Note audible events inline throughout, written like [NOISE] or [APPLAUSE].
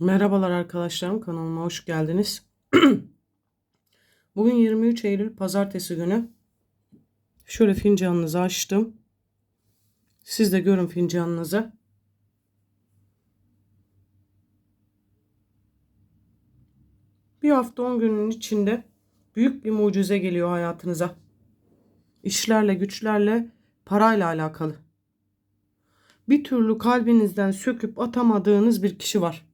Merhabalar arkadaşlarım kanalıma hoş geldiniz. [CLEARS THROAT] Bugün 23 Eylül pazartesi günü. Şöyle fincanınızı açtım. Siz de görün fincanınızı. Bir hafta 10 günün içinde büyük bir mucize geliyor hayatınıza. İşlerle, güçlerle, parayla alakalı. Bir türlü kalbinizden söküp atamadığınız bir kişi var.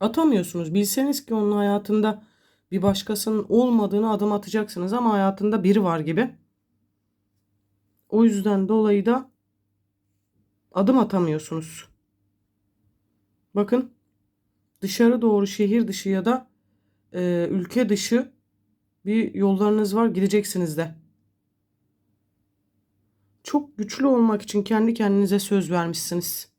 Atamıyorsunuz. Bilseniz ki onun hayatında bir başkasının olmadığını adım atacaksınız ama hayatında biri var gibi. O yüzden dolayı da adım atamıyorsunuz. Bakın dışarı doğru şehir dışı ya da e, ülke dışı bir yollarınız var gideceksiniz de. Çok güçlü olmak için kendi kendinize söz vermişsiniz.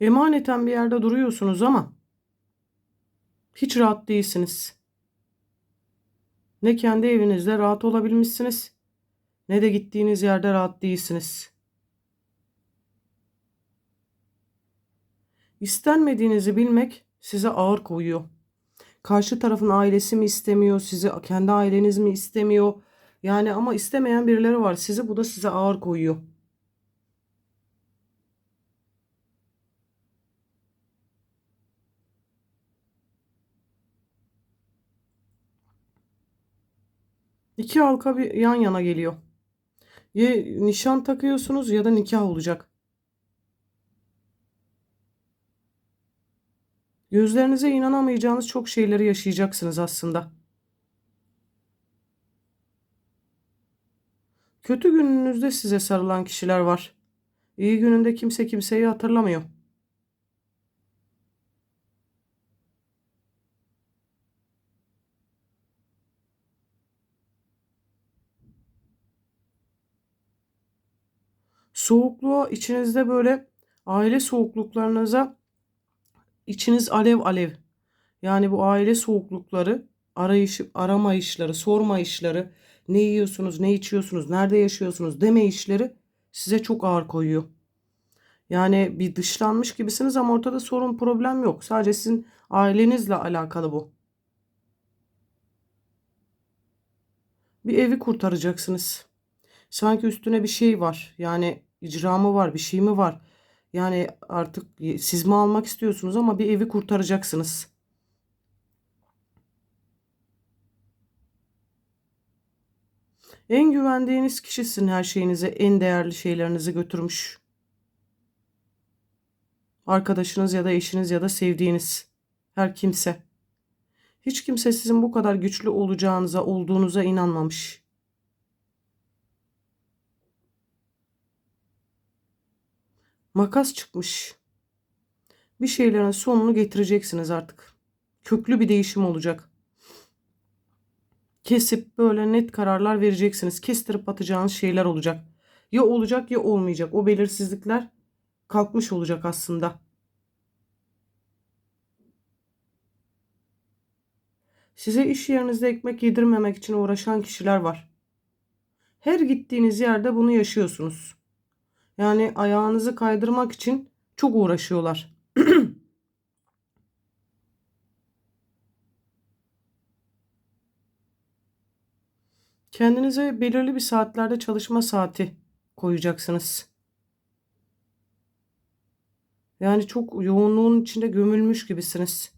Emaneten bir yerde duruyorsunuz ama hiç rahat değilsiniz. Ne kendi evinizde rahat olabilmişsiniz ne de gittiğiniz yerde rahat değilsiniz. İstenmediğinizi bilmek size ağır koyuyor. Karşı tarafın ailesi mi istemiyor, sizi kendi aileniz mi istemiyor? Yani ama istemeyen birileri var. Sizi bu da size ağır koyuyor. İki halka bir yan yana geliyor. Ya nişan takıyorsunuz ya da nikah olacak. Gözlerinize inanamayacağınız çok şeyleri yaşayacaksınız aslında. Kötü gününüzde size sarılan kişiler var. İyi gününde kimse kimseyi hatırlamıyor. Soğukluğa içinizde böyle aile soğukluklarınıza içiniz alev alev. Yani bu aile soğuklukları, arayış, arama işleri, sorma işleri, ne yiyorsunuz, ne içiyorsunuz, nerede yaşıyorsunuz deme işleri size çok ağır koyuyor. Yani bir dışlanmış gibisiniz ama ortada sorun problem yok. Sadece sizin ailenizle alakalı bu. Bir evi kurtaracaksınız. Sanki üstüne bir şey var. Yani icramı var, bir şey mi var? Yani artık siz mi almak istiyorsunuz ama bir evi kurtaracaksınız. En güvendiğiniz kişisin her şeyinizi, en değerli şeylerinizi götürmüş. Arkadaşınız ya da eşiniz ya da sevdiğiniz her kimse. Hiç kimse sizin bu kadar güçlü olacağınıza, olduğunuza inanmamış. Makas çıkmış. Bir şeylerin sonunu getireceksiniz artık. Köklü bir değişim olacak. Kesip böyle net kararlar vereceksiniz. Kestirip atacağınız şeyler olacak. Ya olacak ya olmayacak. O belirsizlikler kalkmış olacak aslında. Size iş yerinizde ekmek yedirmemek için uğraşan kişiler var. Her gittiğiniz yerde bunu yaşıyorsunuz. Yani ayağınızı kaydırmak için çok uğraşıyorlar. [CLEARS THROAT] Kendinize belirli bir saatlerde çalışma saati koyacaksınız. Yani çok yoğunluğun içinde gömülmüş gibisiniz.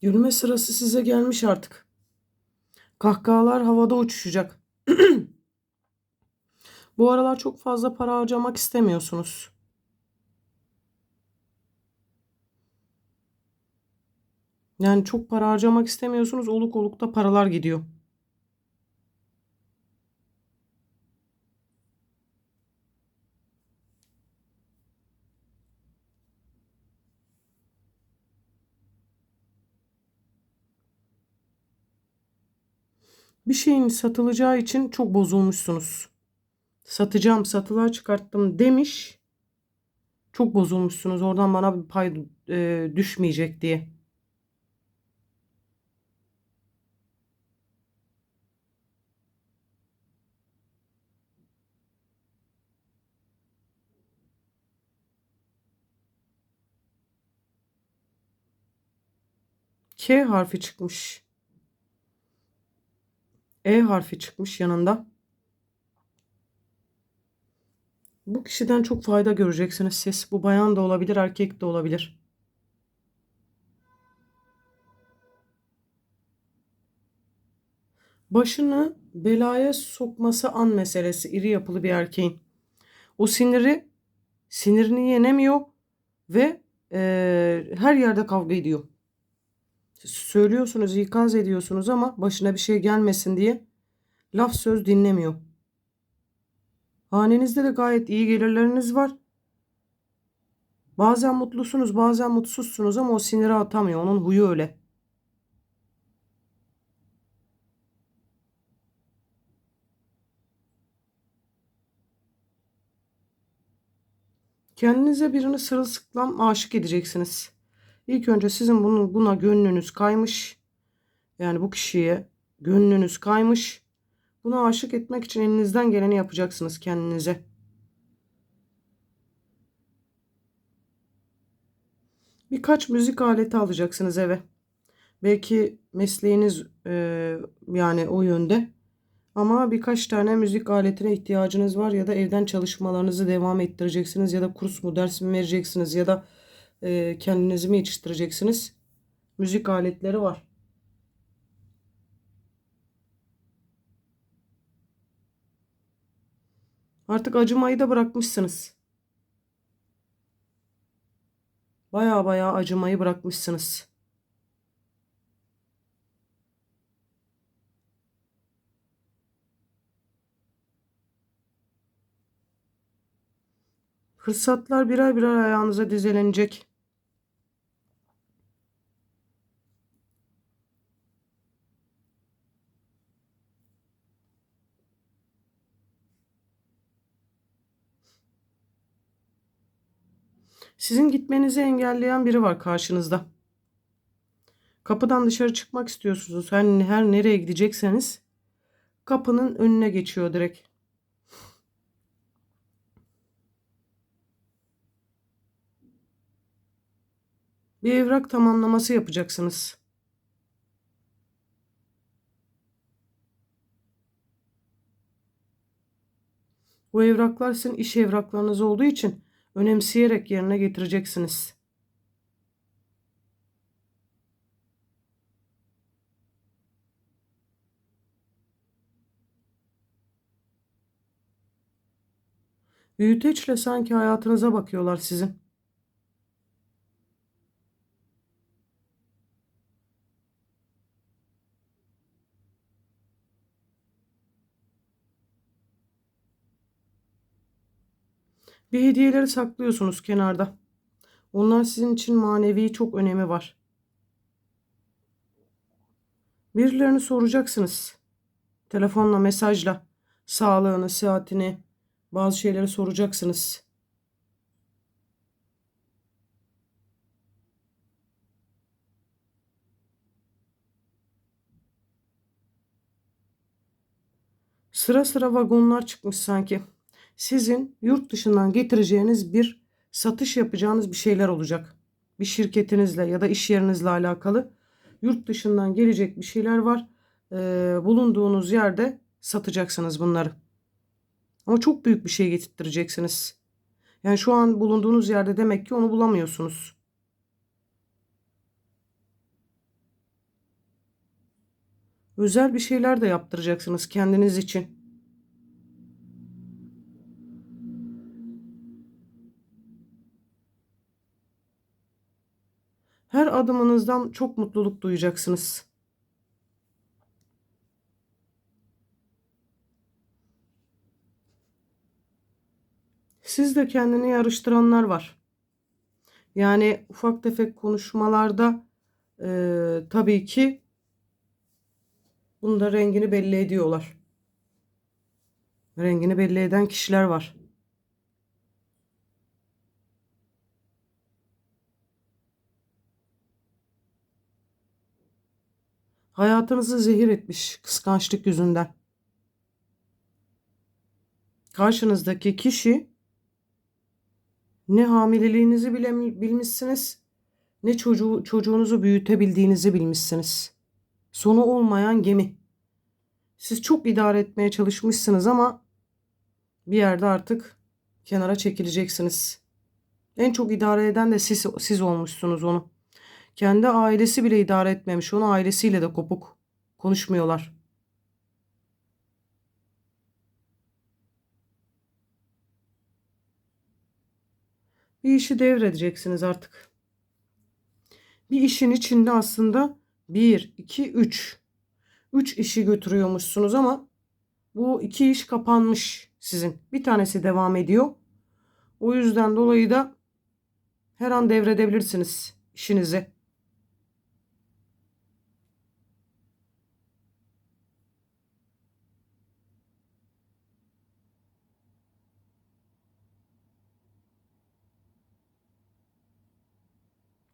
Gülme sırası size gelmiş artık. Kahkahalar havada uçuşacak. [CLEARS THROAT] Bu aralar çok fazla para harcamak istemiyorsunuz. Yani çok para harcamak istemiyorsunuz. Oluk olukta paralar gidiyor. Bir şeyin satılacağı için çok bozulmuşsunuz. Satacağım, satılığa çıkarttım demiş. Çok bozulmuşsunuz. Oradan bana bir pay e, düşmeyecek diye. K harfi çıkmış. E harfi çıkmış yanında. Bu kişiden çok fayda göreceksiniz siz. Bu bayan da olabilir, erkek de olabilir. Başını belaya sokması an meselesi iri yapılı bir erkeğin. O siniri sinirini yenemiyor ve e, her yerde kavga ediyor. Söylüyorsunuz, ikaz ediyorsunuz ama başına bir şey gelmesin diye laf söz dinlemiyor. Hanenizde de gayet iyi gelirleriniz var. Bazen mutlusunuz, bazen mutsuzsunuz ama o siniri atamıyor. Onun huyu öyle. Kendinize birini sırılsıklam aşık edeceksiniz. İlk önce sizin bunu, buna gönlünüz kaymış. Yani bu kişiye gönlünüz kaymış. Buna aşık etmek için elinizden geleni yapacaksınız kendinize. Birkaç müzik aleti alacaksınız eve. Belki mesleğiniz e, yani o yönde. Ama birkaç tane müzik aletine ihtiyacınız var ya da evden çalışmalarınızı devam ettireceksiniz ya da kurs mu ders mi vereceksiniz ya da e, kendinizi mi yetiştireceksiniz? Müzik aletleri var. Artık acımayı da bırakmışsınız. Baya baya acımayı bırakmışsınız. Fırsatlar birer birer ayağınıza dizelenecek. Sizin gitmenizi engelleyen biri var karşınızda. Kapıdan dışarı çıkmak istiyorsunuz. Her, her nereye gidecekseniz kapının önüne geçiyor direkt. Bir evrak tamamlaması yapacaksınız. Bu evraklar sizin iş evraklarınız olduğu için önemseyerek yerine getireceksiniz. Büyüteçle sanki hayatınıza bakıyorlar sizin. Bir hediyeleri saklıyorsunuz kenarda. Onlar sizin için manevi çok önemi var. Birilerini soracaksınız. Telefonla, mesajla. Sağlığını, sıhhatini, bazı şeyleri soracaksınız. Sıra sıra vagonlar çıkmış sanki sizin yurt dışından getireceğiniz bir satış yapacağınız bir şeyler olacak. Bir şirketinizle ya da iş yerinizle alakalı yurt dışından gelecek bir şeyler var. Ee, bulunduğunuz yerde satacaksınız bunları. Ama çok büyük bir şey getirttireceksiniz. Yani şu an bulunduğunuz yerde demek ki onu bulamıyorsunuz. Özel bir şeyler de yaptıracaksınız kendiniz için. Adımınızdan çok mutluluk duyacaksınız. Siz de kendini yarıştıranlar var. Yani ufak tefek konuşmalarda e, tabii ki bunda rengini belli ediyorlar. Rengini belli eden kişiler var. Hayatınızı zehir etmiş kıskançlık yüzünden. Karşınızdaki kişi ne hamileliğinizi bile bilmişsiniz, ne çocuğu, çocuğunuzu büyütebildiğinizi bilmişsiniz. Sonu olmayan gemi. Siz çok idare etmeye çalışmışsınız ama bir yerde artık kenara çekileceksiniz. En çok idare eden de siz, siz olmuşsunuz onu. Kendi ailesi bile idare etmemiş. Onu ailesiyle de kopuk. Konuşmuyorlar. Bir işi devredeceksiniz artık. Bir işin içinde aslında 1, 2, 3. 3 işi götürüyormuşsunuz ama bu iki iş kapanmış sizin. Bir tanesi devam ediyor. O yüzden dolayı da her an devredebilirsiniz işinizi.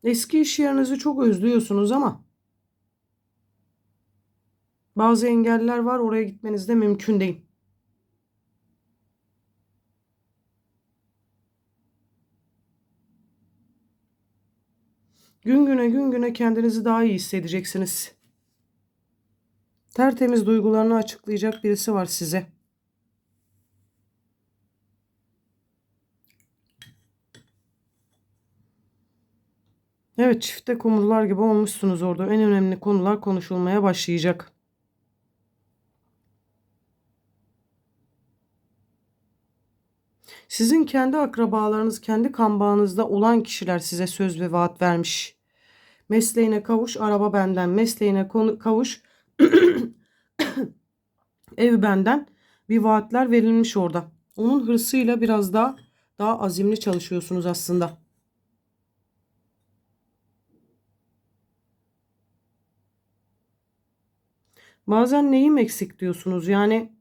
Eski iş yerinizi çok özlüyorsunuz ama bazı engeller var oraya gitmeniz de mümkün değil. Gün güne gün güne kendinizi daha iyi hissedeceksiniz. Tertemiz duygularını açıklayacak birisi var size. Evet çifte kumrular gibi olmuşsunuz orada. En önemli konular konuşulmaya başlayacak. Sizin kendi akrabalarınız, kendi kan bağınızda olan kişiler size söz ve vaat vermiş. Mesleğine kavuş, araba benden. Mesleğine konu, kavuş, [COUGHS] ev benden. Bir vaatler verilmiş orada. Onun hırsıyla biraz daha daha azimli çalışıyorsunuz aslında. Bazen neyim eksik diyorsunuz. Yani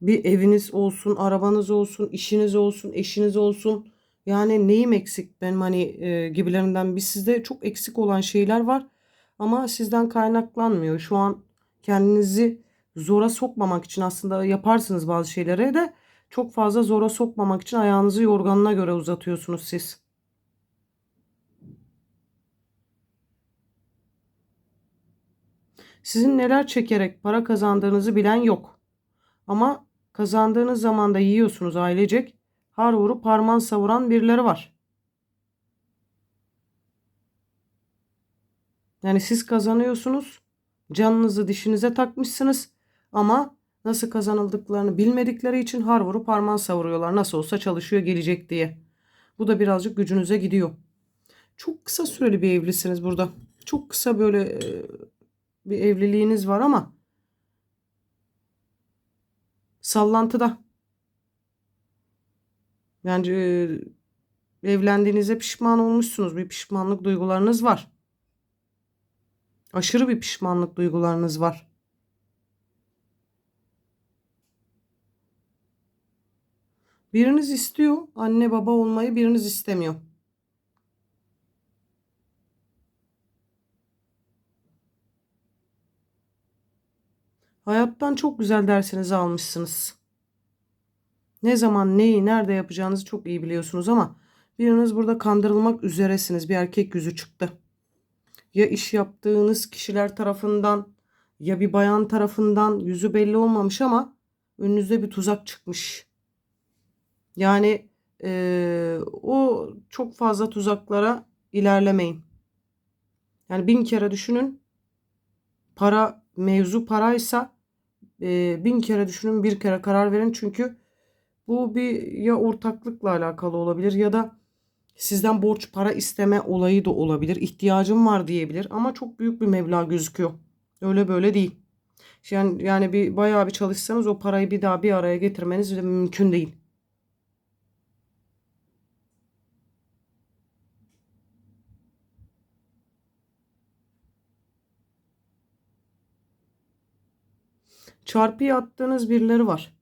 bir eviniz olsun, arabanız olsun, işiniz olsun, eşiniz olsun. Yani neyim eksik benim hani e, gibilerinden bir sizde çok eksik olan şeyler var ama sizden kaynaklanmıyor. Şu an kendinizi zora sokmamak için aslında yaparsınız bazı şeylere de çok fazla zora sokmamak için ayağınızı yorganına göre uzatıyorsunuz siz. Sizin neler çekerek para kazandığınızı bilen yok. Ama kazandığınız zaman da yiyorsunuz ailecek. Har vurup parman savuran birileri var. Yani siz kazanıyorsunuz. Canınızı dişinize takmışsınız. Ama nasıl kazanıldıklarını bilmedikleri için har vurup parman savuruyorlar. Nasıl olsa çalışıyor gelecek diye. Bu da birazcık gücünüze gidiyor. Çok kısa süreli bir evlisiniz burada. Çok kısa böyle bir evliliğiniz var ama sallantıda. Yani e, evlendiğinize pişman olmuşsunuz. Bir pişmanlık duygularınız var. Aşırı bir pişmanlık duygularınız var. Biriniz istiyor anne baba olmayı, biriniz istemiyor. Hayattan çok güzel dersinizi almışsınız. Ne zaman neyi nerede yapacağınızı çok iyi biliyorsunuz ama biriniz burada kandırılmak üzeresiniz. Bir erkek yüzü çıktı. Ya iş yaptığınız kişiler tarafından ya bir bayan tarafından yüzü belli olmamış ama önünüzde bir tuzak çıkmış. Yani e, o çok fazla tuzaklara ilerlemeyin. Yani bin kere düşünün. Para mevzu paraysa e, bin kere düşünün bir kere karar verin. Çünkü bu bir ya ortaklıkla alakalı olabilir ya da sizden borç para isteme olayı da olabilir. İhtiyacım var diyebilir ama çok büyük bir meblağ gözüküyor. Öyle böyle değil. Yani, yani bir bayağı bir çalışsanız o parayı bir daha bir araya getirmeniz de mümkün değil. Çarpıya attığınız birileri var.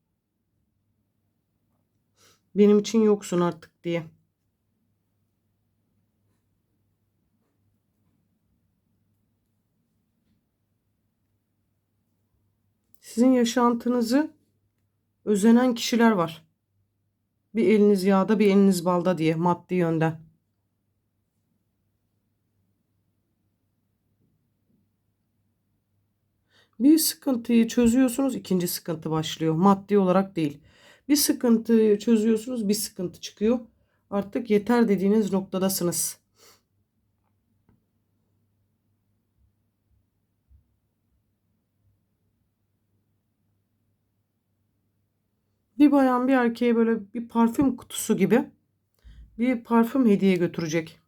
Benim için yoksun artık diye. Sizin yaşantınızı özenen kişiler var. Bir eliniz yağda bir eliniz balda diye maddi yönden. Bir sıkıntıyı çözüyorsunuz, ikinci sıkıntı başlıyor. Maddi olarak değil. Bir sıkıntıyı çözüyorsunuz, bir sıkıntı çıkıyor. Artık yeter dediğiniz noktadasınız. Bir bayan bir erkeğe böyle bir parfüm kutusu gibi bir parfüm hediye götürecek.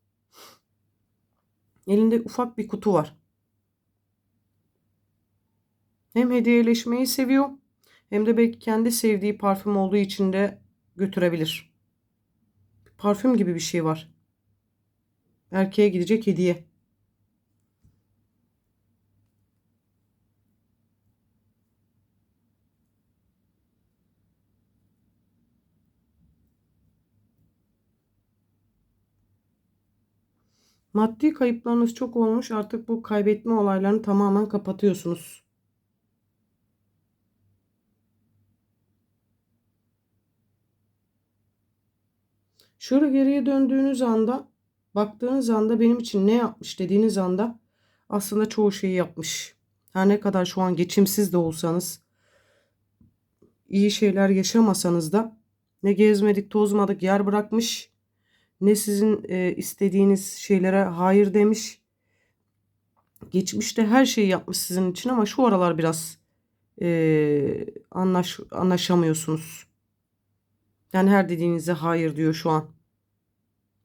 Elinde ufak bir kutu var. Hem hediyeleşmeyi seviyor hem de belki kendi sevdiği parfüm olduğu için de götürebilir. Parfüm gibi bir şey var. Erkeğe gidecek hediye. Maddi kayıplarınız çok olmuş. Artık bu kaybetme olaylarını tamamen kapatıyorsunuz. Şöyle geriye döndüğünüz anda, baktığınız anda benim için ne yapmış dediğiniz anda aslında çoğu şeyi yapmış. Her ne kadar şu an geçimsiz de olsanız, iyi şeyler yaşamasanız da ne gezmedik, tozmadık, yer bırakmış, ne sizin e, istediğiniz şeylere hayır demiş. Geçmişte her şeyi yapmış sizin için ama şu aralar biraz e, anlaş, anlaşamıyorsunuz. Yani her dediğinize hayır diyor şu an.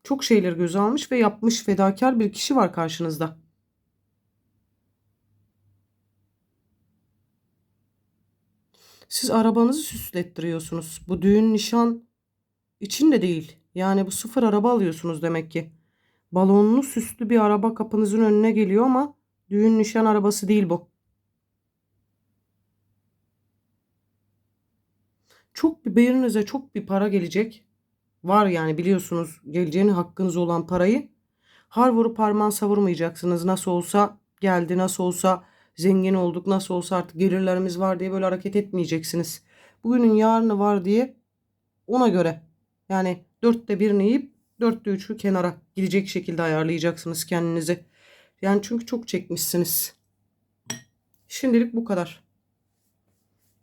Çok şeyler göze almış ve yapmış fedakar bir kişi var karşınızda. Siz arabanızı süslettiriyorsunuz. Bu düğün nişan için de değil. Yani bu sıfır araba alıyorsunuz demek ki. Balonlu süslü bir araba kapınızın önüne geliyor ama düğün nişan arabası değil bu. Çok bir birinize çok bir para gelecek. Var yani biliyorsunuz geleceğini hakkınız olan parayı. Har vurup parmağın savurmayacaksınız. Nasıl olsa geldi, nasıl olsa zengin olduk, nasıl olsa artık gelirlerimiz var diye böyle hareket etmeyeceksiniz. Bugünün yarını var diye ona göre yani dörtte birini yiyip dörtte üçü kenara gidecek şekilde ayarlayacaksınız kendinizi. Yani çünkü çok çekmişsiniz. Şimdilik bu kadar.